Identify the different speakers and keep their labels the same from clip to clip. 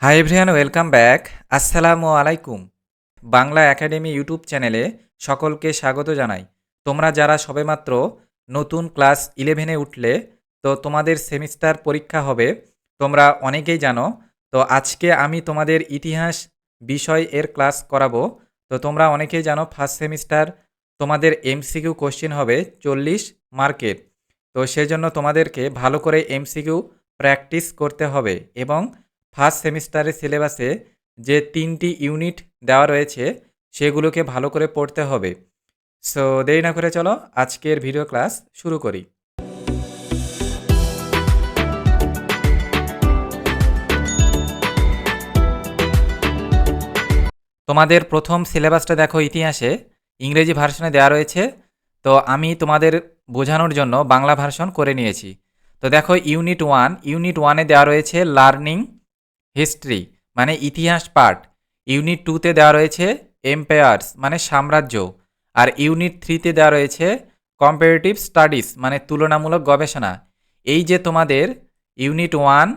Speaker 1: High everyone welcome back আসসালামু আলাইকুম Bangla academy YouTube চ্যানেলে সকলকে স্বাগত জানাই। তোমরা যারা সবেমাত্র নতুন ক্লাস ইলেভেনে উঠলে, তো তোমাদের সেমিস্টার পরীক্ষা হবে। তোমরা অনেকেই জানো, তো আজকে আমি তোমাদের ইতিহাস বিষয় এর ক্লাস করাবো। তো তোমরা অনেকেই জানো ফার্স্ট সেমিস্টার তোমাদের এমসিকিউ কোশ্চেন হবে চল্লিশ মার্কের। তো সেজন্য তোমাদেরকে ভালো করে এমসিকিউ প্র্যাকটিস করতে হবে এবং ফার্স্ট সেমিস্টারের সিলেবাসে যে তিনটি ইউনিট দেওয়া রয়েছে, সেগুলোকে ভালো করে পড়তে হবে। সো, দেরি না করে চলো, আজকের ভিডিও ক্লাস শুরু করি। তোমাদের প্রথম সিলেবাসটা দেখো ইতিহাসে। ইংরেজি ভার্সনে দেওয়া রয়েছে। তো, আমি তোমাদের বোঝানোর জন্য বাংলা ভার্সন করে নিয়েছি। তো, দেখো ইউনিট ওয়ান, ইউনিট ওয়ানে দেওয়া রয়েছে লার্নিং হিস্ট্রি মানে ইতিহাস পার্ট ইউনিট টুতে দেওয়া রয়েছে এম্পায়ার্স মানে সাম্রাজ্য। আর ইউনিট থ্রিতে দেওয়া রয়েছে কম্পারেটিভ স্টাডিজ মানে তুলনামূলক গবেষণা। এই যে তোমাদের ইউনিট ওয়ান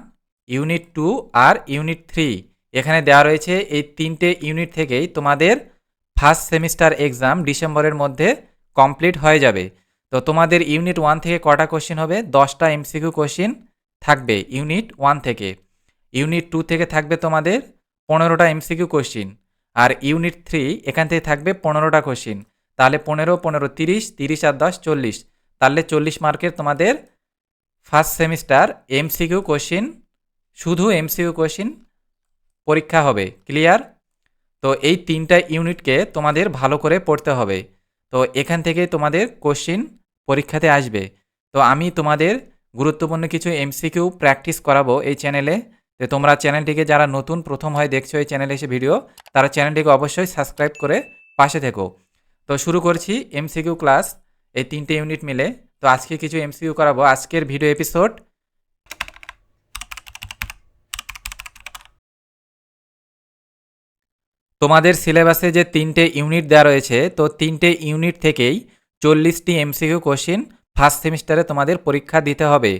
Speaker 1: ইউনিট টু আর ইউনিট থ্রি এখানে দেওয়া রয়েছে এই তিনটে ইউনিট থেকেই তোমাদের ফার্স্ট সেমিস্টার এক্সাম ডিসেম্বরের মধ্যে কমপ্লিট হয়ে যাবে। তো তোমাদের ইউনিট ওয়ান থেকে কটা কোশ্চেন হবে? দশটা এমসিকিউ কোশ্চেন থাকবে ইউনিট ওয়ান থেকে। ইউনিট টু থেকে থাকবে তোমাদের পনেরোটা এমসিকিউ কোশ্চিন আর ইউনিট থ্রি এখান থেকে থাকবে পনেরোটা কোশ্চিন তাহলে পনেরো পনেরো, তিরিশ তিরিশ আর দশ, চল্লিশ। তাহলে চল্লিশ মার্কের তোমাদের ফার্স্ট সেমিস্টার এমসিকিউ কোশ্চিন শুধু এমসিকিউ কোশ্চিন পরীক্ষা হবে ক্লিয়ার তো এই তিনটা ইউনিটকে তোমাদের ভালো করে পড়তে হবে। তো এখান থেকে তোমাদের কোশ্চিন পরীক্ষাতে আসবে। তো আমি তোমাদের গুরুত্বপূর্ণ কিছু এমসিকিউ প্র্যাকটিস করাবো এই চ্যানেলে তো তোমরা চ্যানেলটিকে যারা নতুন প্রথম হয় দেখছ এই চ্যানেলে এসে ভিডিও, তারা চ্যানেলটিকে অবশ্যই সাবস্ক্রাইব করে পাশে থেকো। তো শুরু করছি এমসিকিউ ক্লাস, এই তিনটে ইউনিট মিলে। তো আজকে কিছু এমসিকিউ করাবো। আজকের ভিডিও এপিসোড তোমাদের সিলেবাসে যে তিনটে ইউনিট দেওয়া রয়েছে, তো তিনটে ইউনিট থেকেই চল্লিশটি এমসিকিউ কোশ্চিন ফার্স্ট সেমিস্টারে তোমাদের পরীক্ষা দিতে হবে।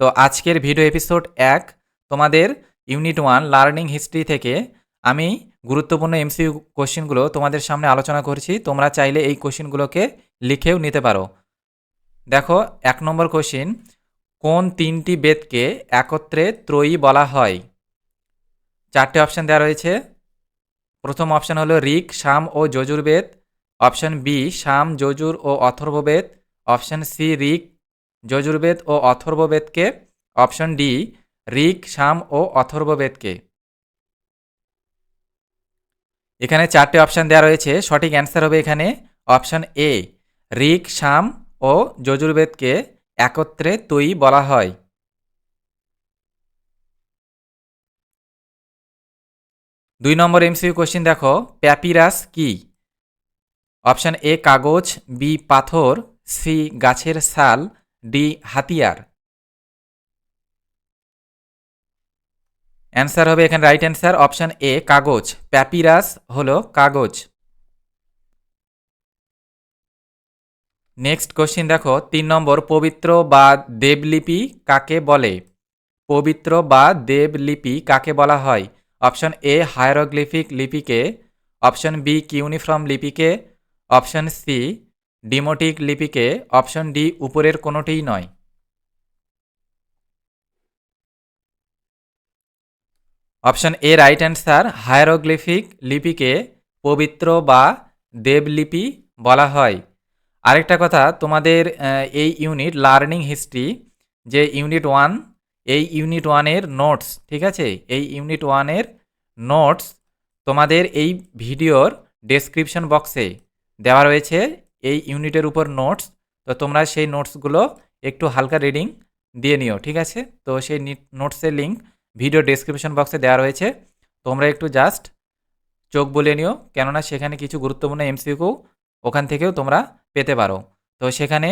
Speaker 1: তো আজকের ভিডিও এপিসোড এক তোমাদের ইউনিট ওয়ান লার্নিং হিস্ট্রি থেকে আমি গুরুত্বপূর্ণ এমসিকিউ কোশ্চিনগুলো তোমাদের সামনে আলোচনা করছি। তোমরা চাইলে এই কোশ্চিনগুলোকে লিখেও নিতে পারো। দেখো, এক নম্বর কোশ্চিন, কোন তিনটি বেদকে একত্রে ত্রয়ী বলা হয়? চারটে অপশান দেওয়া রয়েছে। প্রথম অপশান হলো ঋক, সাম ও যজুর্বেদ অপশান বি সাম, যজুর ও অথর্ববেদ অপশান সি ঋক যজুর্বেদ ও অথর্ববেদকে অপশান ডি ঋক, সাম ও অথর্ববেদকে। এখানে চারটে অপশান দেওয়া রয়েছে। সঠিক অ্যান্সার হবে এখানে অপশান এ ঋক, সাম ও যজুর্বেদকে একত্রে তৈ বলা হয়। দুই নম্বর এমসিউ কোশ্চিন দেখো, প্যাপিরাস কি? অপশান এ কাগজ বি পাথর সি গাছের ছাল ডি হাতিয়ার। অ্যান্সার হবে এখানে রাইট অ্যান্সার অপশান এ কাগজ। প্যাপিরাস হলো কাগজ। নেক্সট কোশ্চিন দেখো, তিন নম্বর, পবিত্র বা দেবলিপি কাকে বলে? পবিত্র বা দেবলিপি কাকে বলা হয়? অপশন এ হায়ারোগ্লিফিক লিপিকে। অপশন বি কিউনিফর্ম লিপিকে। অপশন সি ডিমোটিক লিপিকে। অপশন ডি উপরের কোনোটিই নয়। Option A right answer hieroglyphic লিপিকে পবিত্র বা দেবলিপি বলা হয়। আরেকটা কথা, তোমাদের এই ইউনিট লার্নিং হিস্ট্রি যে ইউনিট ওয়ান এই ইউনিট ওয়ানের নোটস ঠিক আছে? এই ইউনিট ওয়ানের নোটস তোমাদের এই ভিডিওর ডেসক্রিপশন বক্সে দেওয়া রয়েছে, এই ইউনিটের উপর নোটস তো তোমরা সেই নোটসগুলো একটু হালকা রিডিং দিয়ে নিও, ঠিক আছে? তো সেই নোটসের লিঙ্ক ভিডিও ডেসক্রিপশন বক্সে দেওয়া রয়েছে। তোমরা একটু জাস্ট চোখ বলে নিও, কেননা সেখানে কিছু গুরুত্বপূর্ণ এমসিকিউ ওখান থেকেও তোমরা পেতে পারো। তো সেখানে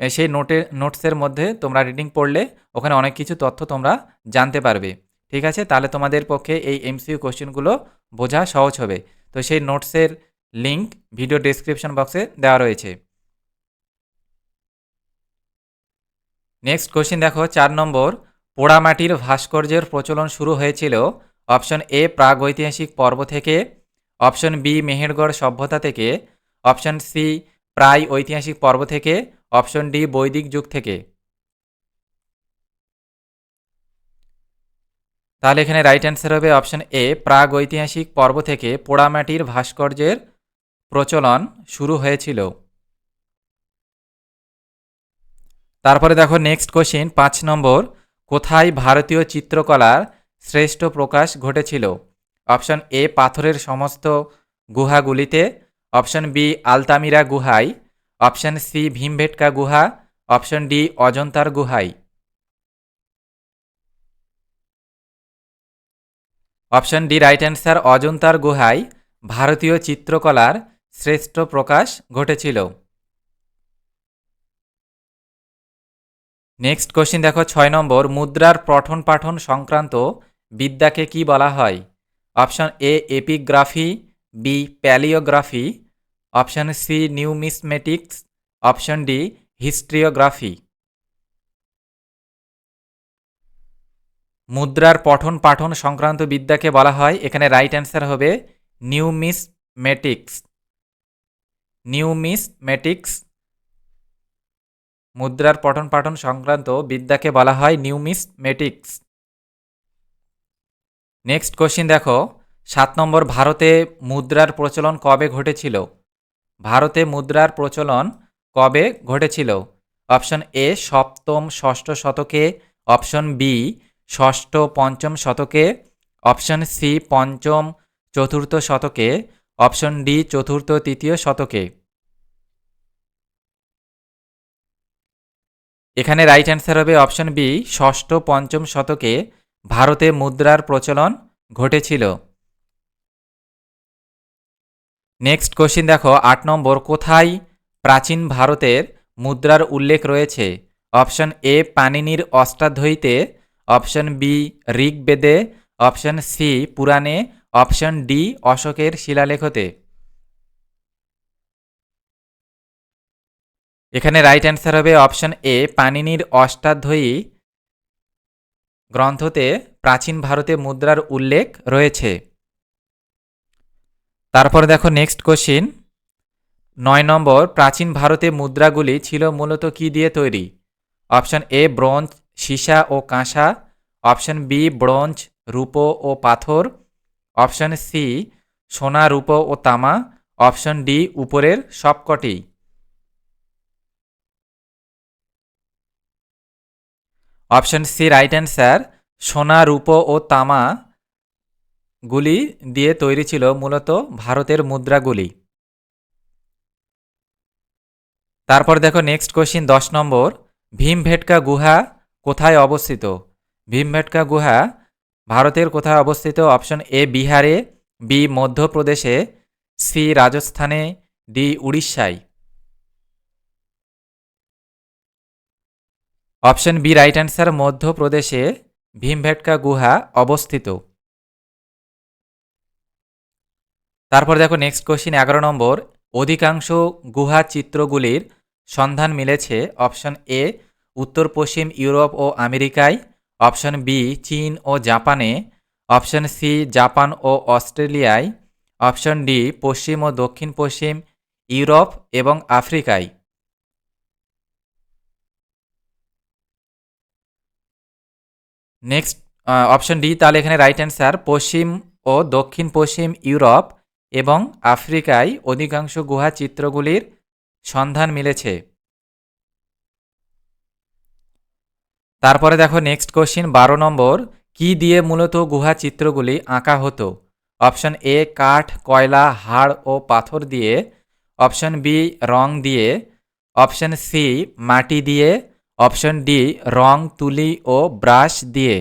Speaker 1: সেই নোটে নোটসের মধ্যে তোমরা রিডিং পড়লে ওখানে অনেক কিছু তথ্য তোমরা জানতে পারবে। ঠিক আছে? তাহলে তোমাদের পক্ষে এই এমসিইউ কোশ্চেনগুলো বোঝা সহজ হবে। তো সেই নোটসের লিঙ্ক ভিডিও ডেসক্রিপশন বক্সে দেওয়া রয়েছে। নেক্সট কোশ্চেন দেখো, চার নম্বর। পোড়ামাটির ভাস্কর্যের প্রচলন শুরু হয়েছিল অপশন এ প্রাগৈতিহাসিক পর্ব থেকে, অপশন বি মেহেরগড় সভ্যতা থেকে, অপশন সি প্রায় ঐতিহাসিক পর্ব থেকে, অপশন ডি বৈদিক যুগ থেকে। তাহলে এখানে রাইট অ্যান্সার হবে অপশন এ প্রাগ ঐতিহাসিক পর্ব থেকে পোড়ামাটির ভাস্কর্যের প্রচলন শুরু হয়েছিল। তারপরে দেখো নেক্সট কোশ্চিন পাঁচ নম্বর। কোথায় ভারতীয় চিত্রকলার শ্রেষ্ঠ প্রকাশ ঘটেছিল? অপশন এ, পাথরের সমস্ত গুহাগুলিতে। অপশন বি, আলতামিরা গুহায় অপশন সি, ভীমভেটকা গুহা। অপশন ডি, অজন্তার গুহায় অপশন ডি, রাইট অ্যান্সার, অজন্তার গুহায় ভারতীয় চিত্রকলার শ্রেষ্ঠ প্রকাশ ঘটেছিল। নেক্সট কোশ্চিন দেখো, ছয় নম্বর, মুদ্রার পঠন পাঠন সংক্রান্ত বিদ্যাকে কি বলা হয়? Option A epigraphy B palaeography option C numismatics option D historiography মুদ্রার পঠন পাঠন সংক্রান্ত বিদ্যাকে বলা হয়, এখানে রাইট অ্যান্সার হবে নিউমিসমেটিক্স নিউমিসমেটিক্স মুদ্রার পঠন পাঠন সংক্রান্ত বিদ্যাকে বলা হয় নিউমিসমেটিক্স। নেক্সট কোশ্চিন দেখো, সাত নম্বর ভারতে মুদ্রার প্রচলন কবে ঘটেছিল? ভারতে মুদ্রার প্রচলন কবে ঘটেছিল? অপশন এ, সপ্তম ষষ্ঠ শতকে, অপশন বি, ষষ্ঠ পঞ্চম শতকে, অপশন সি, পঞ্চম চতুর্থ শতকে, অপশন ডি, চতুর্থ, তৃতীয় শতকে। এখানে রাইট অ্যান্সার হবে অপশন বি ষষ্ঠ পঞ্চম শতকে ভারতে মুদ্রার প্রচলন ঘটেছিল। নেক্সট কোশ্চিন দেখো, আট নম্বর, কোথায় প্রাচীন ভারতের মুদ্রার উল্লেখ রয়েছে? অপশন এ পানিনির অষ্টাধ্যায়ীতে অপশন বি ঋগ্বেদে অপশন সি পুরাণে অপশন ডি অশোকের শিলালেখতে। এখানে রাইট অ্যান্সার হবে অপশন এ পানিনির অষ্টাধ্যায়ী গ্রন্থতে প্রাচীন ভারতে মুদ্রার উল্লেখ রয়েছে। তারপর দেখো নেক্সট কোশ্চিন নয় নম্বর, প্রাচীন ভারতে মুদ্রাগুলি ছিল মূলত কি দিয়ে তৈরি? অপশন এ ব্রোঞ্জ, সীসা ও কাঁসা। অপশন বি ব্রোঞ্জ, রূপো ও পাথর। অপশন সি সোনা, রূপো ও তামা। অপশন ডি উপরের সবকটি। অপশন সি রাইট অ্যান্সার সোনা, রূপো ও তামা গুলি দিয়ে তৈরি ছিল মূলত ভারতের মুদ্রাগুলি। তারপর দেখো নেক্সট কোশ্চিন দশ নম্বর ভীমভেটকা গুহা কোথায় অবস্থিত? ভীমভেটকা গুহা ভারতের কোথায় অবস্থিত? অপশন এ, বিহারে, বি, মধ্যপ্রদেশে, সি, রাজস্থানে, ডি, উড়িষ্যায়। অপশন বি রাইট অ্যান্সার মধ্যপ্রদেশে ভীমভেটকা গুহা অবস্থিত। তারপর দেখো নেক্সট কোশ্চিন এগারো নম্বর। অধিকাংশ গুহা চিত্রগুলির সন্ধান মিলেছে অপশন এ, উত্তর, পশ্চিম ইউরোপ ও আমেরিকায়। অপশন বি, চীন ও জাপানে। অপশন সি, জাপান ও অস্ট্রেলিয়ায়। অপশন ডি, পশ্চিম ও দক্ষিণ পশ্চিম ইউরোপ এবং আফ্রিকায়। নেক্সট অপশন ডি তাহলে এখানে রাইট অ্যান্সার পশ্চিম ও দক্ষিণ পশ্চিম ইউরোপ এবং আফ্রিকায় অধিকাংশ গুহা চিত্রগুলির সন্ধান মিলেছে। তারপরে দেখো নেক্সট কোশ্চিন বারো নম্বর, কি দিয়ে মূলত গুহা চিত্রগুলি আঁকা হতো? অপশন এ কাঠ, কয়লা, হাড় ও পাথর দিয়ে। অপশন বি রং দিয়ে। অপশন সি মাটি দিয়ে। অপশন ডি, রং, তুলি ও ব্রাশ দিয়ে।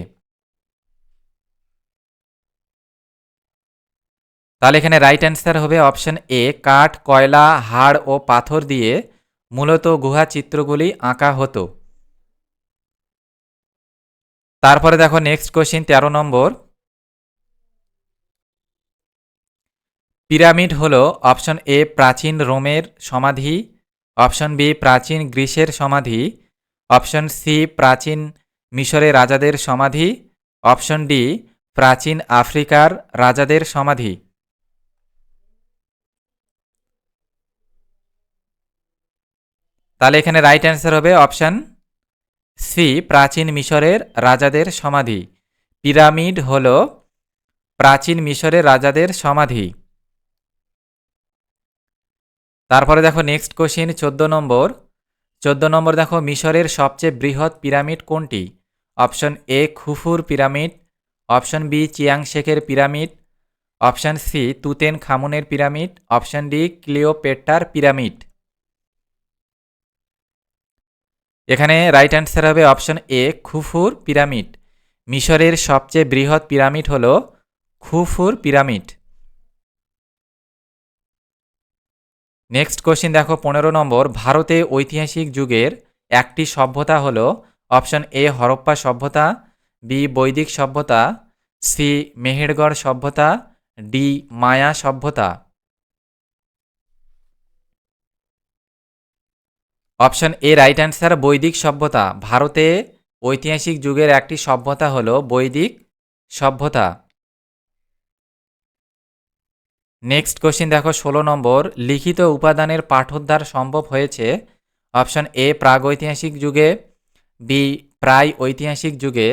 Speaker 1: তাহলে এখানে রাইট অ্যান্সার হবে অপশন এ, কাঠ, কয়লা, হাড় ও পাথর দিয়ে মূলত গুহা চিত্রগুলি আঁকা হতো। তারপরে দেখো নেক্সট কোশ্চিন তেরো নম্বর। পিরামিড হল অপশন এ, প্রাচীন রোমের সমাধি, অপশন বি, প্রাচীন গ্রিসের সমাধি অপশন সি, প্রাচীন মিশরে রাজাদের সমাধি। অপশন ডি, প্রাচীন আফ্রিকার রাজাদের সমাধি। তাহলে এখানে রাইট অ্যান্সার হবে অপশান সি, প্রাচীন মিশরের রাজাদের সমাধি। পিরামিড হল প্রাচীন মিশরের রাজাদের সমাধি। তারপরে দেখো নেক্সট কোশ্চিন চোদ্দ নম্বর। চোদ্দ নম্বর দেখো, মিশরের সবচেয়ে বৃহৎ পিরামিড কোনটি? অপশন এ, খুফুর পিরামিড। অপশন বি, চিয়াং শেখের পিরামিড। অপশন সি, তুতেন খামুনের পিরামিড। অপশন ডি ক্লিওপেট্টার পিরামিড। এখানে রাইট অ্যান্সার হবে অপশন এ, খুফুর পিরামিড। মিশরের সবচেয়ে বৃহৎ পিরামিড হল খুফুর পিরামিড। নেক্সট কোশ্চিন দেখো, পনেরো নম্বর। ভারতে ঐতিহাসিক যুগের একটি সভ্যতা হল অপশন এ হরপ্পা সভ্যতা বি বৈদিক সভ্যতা সি মেহেরগড় সভ্যতা ডি মায়া সভ্যতা। অপশন এ রাইট অ্যান্সার বৈদিক সভ্যতা। ভারতে ঐতিহাসিক যুগের একটি সভ্যতা হল বৈদিক সভ্যতা। নেক্সট কোশ্চিন দেখো, ষোলো নম্বর। লিখিত উপাদানের পাঠোদ্ধার সম্ভব হয়েছে? অপশন এ প্রাগৈতিহাসিক যুগে বি প্রায় ঐতিহাসিক যুগে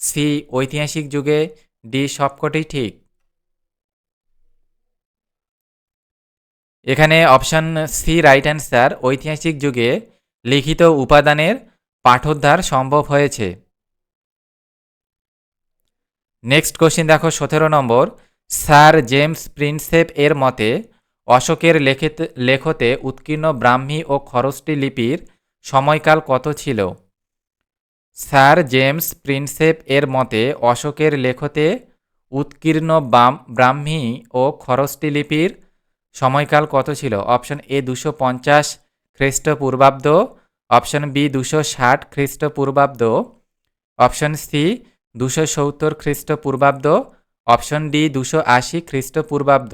Speaker 1: সি ঐতিহাসিক যুগে ডি সবকটি ঠিক। এখানে অপশান সি রাইট অ্যান্সার ঐতিহাসিক যুগে লিখিত উপাদানের পাঠোদ্ধার সম্ভব হয়েছে। নেক্সট কোশ্চিন দেখো, সতেরো নম্বর। স্যার জেমস প্রিন্সেপ এর মতে, অশোকের লেখিত, লেখতে উৎকীর্ণ ব্রাহ্মী ও খরচটি লিপির সময়কাল কত ছিল? স্যার জেমস প্রিন্সেপ এর মতে, অশোকের লেখতে উৎকীর্ণ ব্রাহ্মী ও খরচটি লিপির সময়কাল কত ছিল? অপশন এ দুশো পঞ্চাশ খ্রিস্টপূর্বাব্দ, অপশন বি দুশো ষাট খ্রিস্টপূর্বাব্দ, অপশন সি দুশো সত্তর খ্রিস্টপূর্বাব্দ অপশন ডি, দুশো আশি খ্রিস্টপূর্বাব্দ।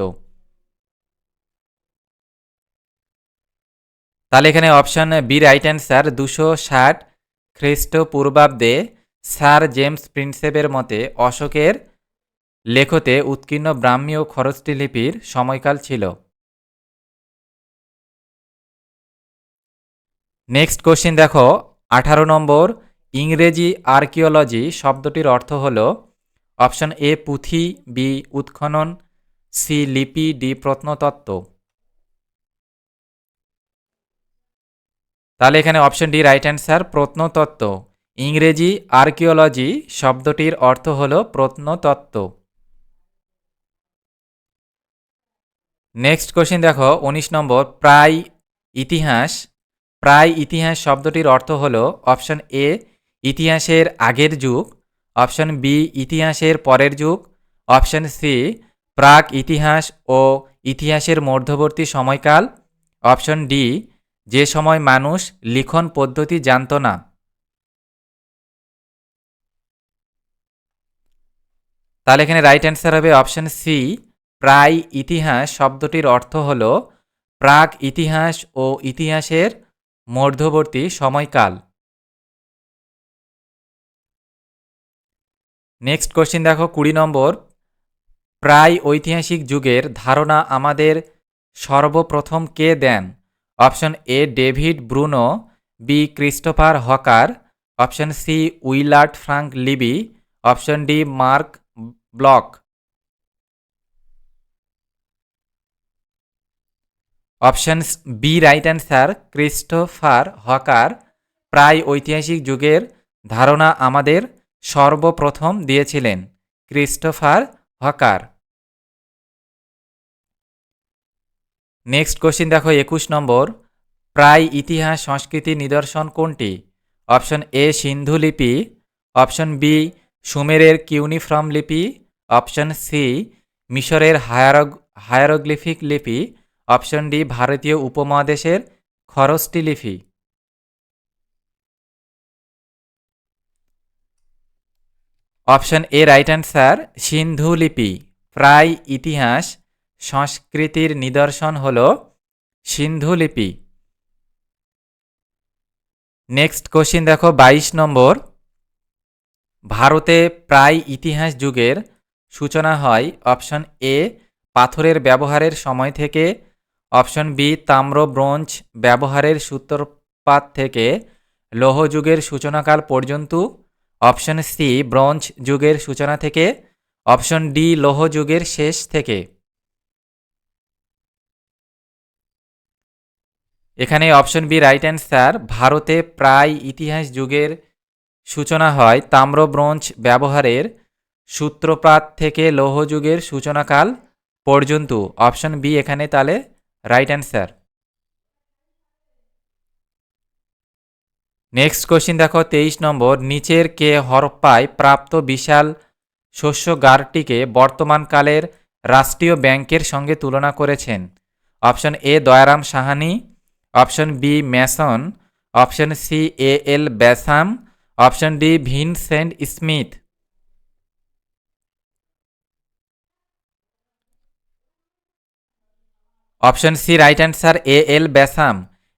Speaker 1: তাহলে এখানে অপশন বি রাইট অ্যান্সার দুশো ষাট খ্রিস্টপূর্বাব্দে স্যার জেমস প্রিন্সেপের মতে অশোকের লেখতে উৎকীর্ণ ব্রাহ্মী ও খরচটি লিপির সময়কাল ছিল। নেক্সট কোশ্চিন দেখো, আঠারো নম্বর, ইংরেজি আর্কিওলজি শব্দটির অর্থ হল অপশন এ, পুঁথি, বি, উৎখনন, সি, লিপি, ডি, প্রত্নতত্ত্ব। তাহলে এখানে অপশন ডি, রাইট অ্যান্সার, প্রত্নতত্ত্ব। ইংরেজি, আর্কিওলজি শব্দটির অর্থ হল প্রত্নতত্ত্ব। নেক্সট কোশ্চিন দেখো, উনিশ নম্বর, প্রায় ইতিহাস। প্রায় ইতিহাস শব্দটির অর্থ হল অপশন এ, ইতিহাসের আগের যুগ। অপশন বি, ইতিহাসের পরের যুগ। অপশন সি, প্রাক ইতিহাস ও ইতিহাসের মধ্যবর্তী সময়কাল। অপশন ডি, যে সময় মানুষ লিখন পদ্ধতি জানত না। তাহলে এখানে রাইট অ্যান্সার হবে অপশন সি প্রায় ইতিহাস শব্দটির অর্থ হল প্রাক ইতিহাস ও ইতিহাসের মধ্যবর্তী সময়কাল। নেক্সট কোশ্চিন দেখো, কুড়ি নম্বর। প্রায় ঐতিহাসিক যুগের ধারণা আমাদের সর্বপ্রথম কে দেন? Option A David Bruno B Christopher Hawker option C Willard Frank Libby option D Marc Bloch options B right answer Christopher Hawker প্রায় ঐতিহাসিক যুগের ধারণা আমাদের সর্বপ্রথম দিয়েছিলেন ক্রিস্টোফার হকার। নেক্সট কোশ্চিন দেখো, একুশ নম্বর। প্রায় ইতিহাস, সংস্কৃতি, নিদর্শন কোনটি? অপশন এ, সিন্ধু লিপি। অপশন বি, সুমেরের কিউনিফ্রম লিপি। অপশন সি, মিশরের হায়ারগ, হায়ারোগ্লিফিক লিপি। অপশন ডি, ভারতীয় উপমহাদেশের খরচটি লিপি। Option A right answer Sindhu লিপি। প্রায় ইতিহাস, সংস্কৃতির নিদর্শন হল সিন্ধু লিপি। নেক্সট কোশ্চিন দেখো, বাইশ নম্বর। ভারতে প্রায় ইতিহাস যুগের সূচনা হয় অপশন এ, পাথরের ব্যবহারের সময় থেকে। অপশন বি, তাম্র ব্রোঞ্জ ব্যবহারের সূত্রপাত থেকে। লৌহ যুগের সূচনাকাল পর্যন্ত। অপশন সি, ব্রোঞ্জ যুগের সূচনা থেকে। অপশন ডি, লৌহ যুগের শেষ থেকে। এখানে অপশন বি রাইট অ্যান্সার ভারতে প্রায় ইতিহাস যুগের সূচনা হয় তাম্র ব্রোঞ্জ ব্যবহারের সূত্রপাত থেকে লৌহ যুগের সূচনাকাল পর্যন্ত। অপশন বি, এখানে তাহলে রাইট অ্যান্সার নেক্সট কোশ্চিন দেখো, তেইশ নম্বর। নিচের কে হরপ্পায় প্রাপ্ত বিশাল শস্যগারটিকে বর্তমানকালের রাষ্ট্রীয় ব্যাংকের সঙ্গে তুলনা করেছেন? Option A Dayaram Sahni. Option B Mason. Option C A L Basham. Option D Vincent Smith. Option C right answer A L Basham.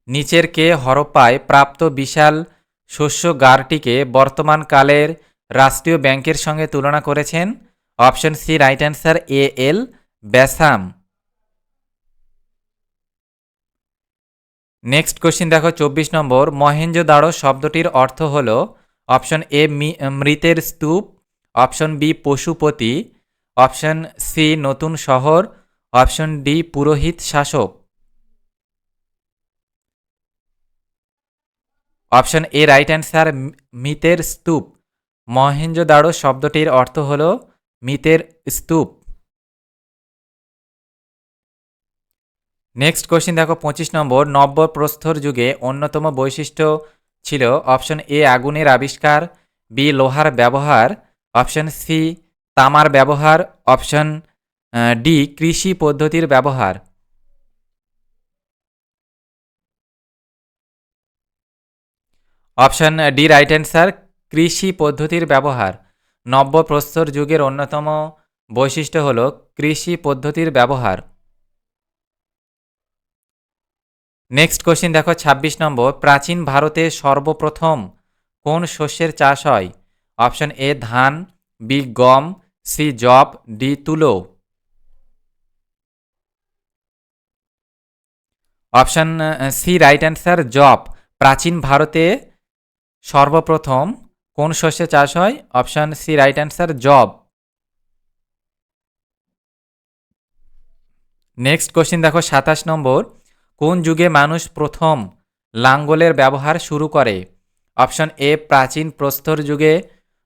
Speaker 1: নিচের কে হরপ্পায় প্রাপ্ত বিশাল শস্য শস্যগারটিকে বর্তমানকালের রাষ্ট্রীয় ব্যাংকের সঙ্গে তুলনা করেছেন option C right answer A L Basham next question দেখো, চব্বিশ নম্বর মহেঞ্জোদাড়ো শব্দটির অর্থ হল অপশন এ মৃতের স্তূপ, option B Pashupati, option C নতুন শহর, অপশন ডি পুরোহিত শাসক। অপশন এ রাইট অ্যান্সার মিতের স্তূপ। মহেঞ্জোদাড়ো শব্দটির অর্থ হল মিতের স্তূপ। নেক্সট কোশ্চিন দেখো, পঁচিশ নম্বর। নব্য প্রস্তর যুগে অন্যতম বৈশিষ্ট্য ছিল অপশন এ আগুনের আবিষ্কার, বি লোহার ব্যবহার, অপশন সি তামার ব্যবহার, অপশন ডি কৃষি পদ্ধতির ব্যবহার। অপশন ডি রাইট অ্যান্সার কৃষি পদ্ধতির ব্যবহার। নব্য প্রস্তর যুগের অন্যতম বৈশিষ্ট্য হল কৃষি পদ্ধতির ব্যবহার। নেক্সট কোশ্চিন দেখো ২৬ নম্বর, প্রাচীন ভারতে সর্বপ্রথম কোন শস্যের চাষ হয়? অপশন এ, ধান, বি, গম, সি জব ডি, তুলো। অপশন সি রাইট অ্যান্সার জব প্রাচীন ভারতে সর্বপ্রথম কোন শস্যে চাষ হয়? অপশান সি, রাইট অ্যান্সার, জব। নেক্সট কোশ্চিন দেখো, সাতাশ নম্বর। কোন যুগে মানুষ প্রথম লাঙ্গলের ব্যবহার শুরু করে? অপশন এ, প্রাচীন প্রস্তর যুগে।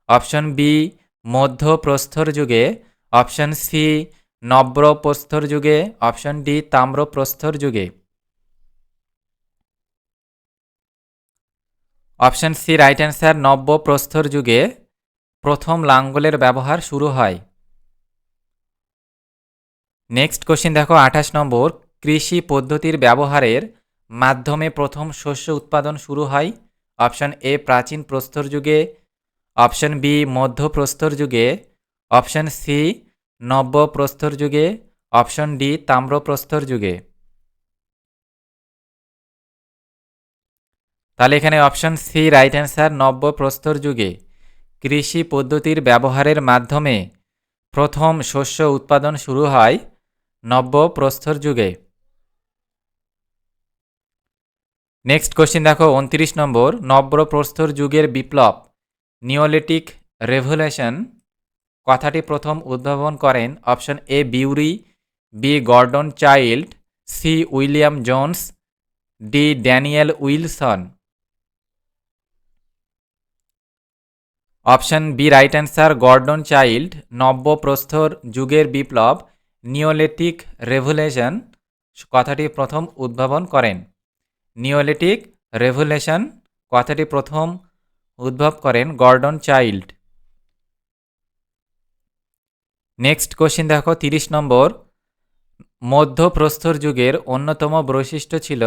Speaker 1: অপশন বি, মধ্য প্রস্তর যুগে। অপশন সি নব্র প্রস্তর যুগে। অপশন ডি, তাম্র প্রস্তর যুগে। অপশন সি রাইট অ্যান্সার নব্য প্রস্তর যুগে প্রথম লাঙ্গলের ব্যবহার শুরু হয়। নেক্সট কোশ্চিন দেখো, আঠাশ নম্বর, কৃষি পদ্ধতির ব্যবহারের মাধ্যমে প্রথম শস্য উৎপাদন শুরু হয়। অপশন এ, প্রাচীন প্রস্তর যুগে। অপশন বি, মধ্য প্রস্তর যুগে। অপশন সি, নব্য প্রস্তর যুগে। অপশন ডি, তাম্র প্রস্তর যুগে। তাহলে এখানে অপশন সি রাইট অ্যান্সার নব্য প্রস্তর যুগে কৃষি পদ্ধতির ব্যবহারের মাধ্যমে প্রথম শস্য উৎপাদন শুরু হয় নব্য প্রস্তর যুগে। নেক্সট কোশ্চিন দেখো, উনত্রিশ নম্বর, নব্য প্রস্তর যুগের বিপ্লব নিওলিটিক রেভলিউশন কথাটি প্রথম উদ্ভাবন করেন option A Bury B Gordon Childe C William Jones D Daniel Wilson option B right answer, Gordon Childe নব্য প্রস্তর যুগের বিপ্লব, নিওলেটিক রেভুলেশন। কথাটি প্রথম উদ্ভাবন করেন। নিওলেটিক রেভুলেশন, কথাটি প্রথম উদ্ভব করেন গর্ডন চাইল্ড। নেক্সট কোশ্চিন দেখো, তিরিশ নম্বর। মধ্য প্রস্তর যুগের অন্যতম বৈশিষ্ট্য ছিল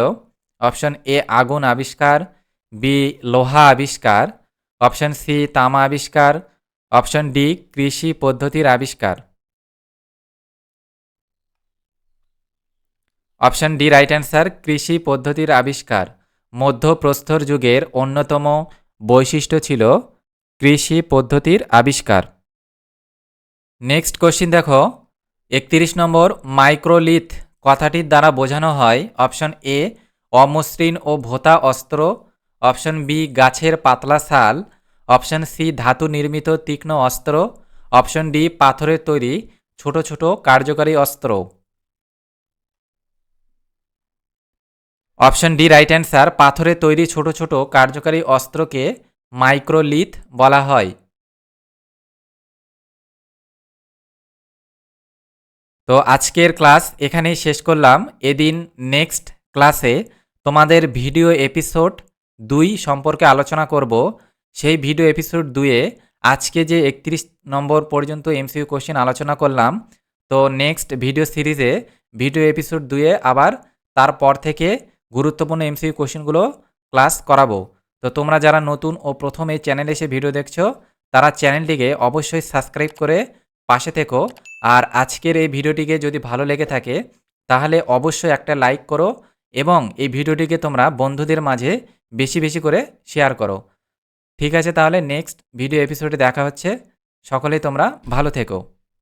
Speaker 1: অপশন এ আগুন আবিষ্কার, বি লোহা আবিষ্কার অপশন সি, তামা আবিষ্কার। অপশন ডি, কৃষি পদ্ধতির আবিষ্কার। অপশন ডি, রাইট অ্যান্সার, কৃষি পদ্ধতির আবিষ্কার। মধ্য প্রস্তর যুগের অন্যতম বৈশিষ্ট্য ছিল কৃষি পদ্ধতির আবিষ্কার। নেক্সট কোশ্চিন দেখো। একত্রিশ নম্বর, মাইক্রোলিথ। কথাটির দ্বারা বোঝানো হয় অপশন এ, অমসৃণ ও ভোতা অস্ত্র অপশন বি, গাছের পাতলা শাল। অপশন সি, ধাতু নির্মিত তীক্ষ্ণ অস্ত্র। অপশন ডি, পাথরের তৈরি ছোট ছোট কার্যকারী অস্ত্র। অপশন ডি, রাইট অ্যান্সার পাথরের তৈরি ছোট ছোট কার্যকারী অস্ত্রকে মাইক্রোলিথ বলা হয়। তো আজকের ক্লাস এখানেই শেষ করলাম। এদিন নেক্সট ক্লাসে তোমাদের ভিডিও এপিসোড দুই সম্পর্কে আলোচনা করব। সেই ভিডিও এপিসোড দুয়ে আজকে যে একত্রিশ নম্বর পর্যন্ত এমসিইউ কোশ্চেন আলোচনা করলাম, তো নেক্সট ভিডিও সিরিজে ভিডিও এপিসোড দুয়ে আবার তারপর থেকে গুরুত্বপূর্ণ এমসিইউ কোশ্চেনগুলো ক্লাস করাবো। তো তোমরা যারা নতুন ও প্রথম এই চ্যানেলে এসে ভিডিও দেখছ, তারা চ্যানেলটিকে অবশ্যই সাবস্ক্রাইব করে পাশে থেকো। আর আজকের এই ভিডিওটিকে যদি ভালো লেগে থাকে, তাহলে অবশ্যই একটা লাইক করো এবং এই ভিডিওটিকে তোমরা বন্ধুদের মাঝে বেশি বেশি করে শেয়ার করো। ঠিক আছে তাহলে নেক্সট ভিডিও এপিসোডে দেখা হচ্ছে। সকলেই তোমরা ভালো থেকো।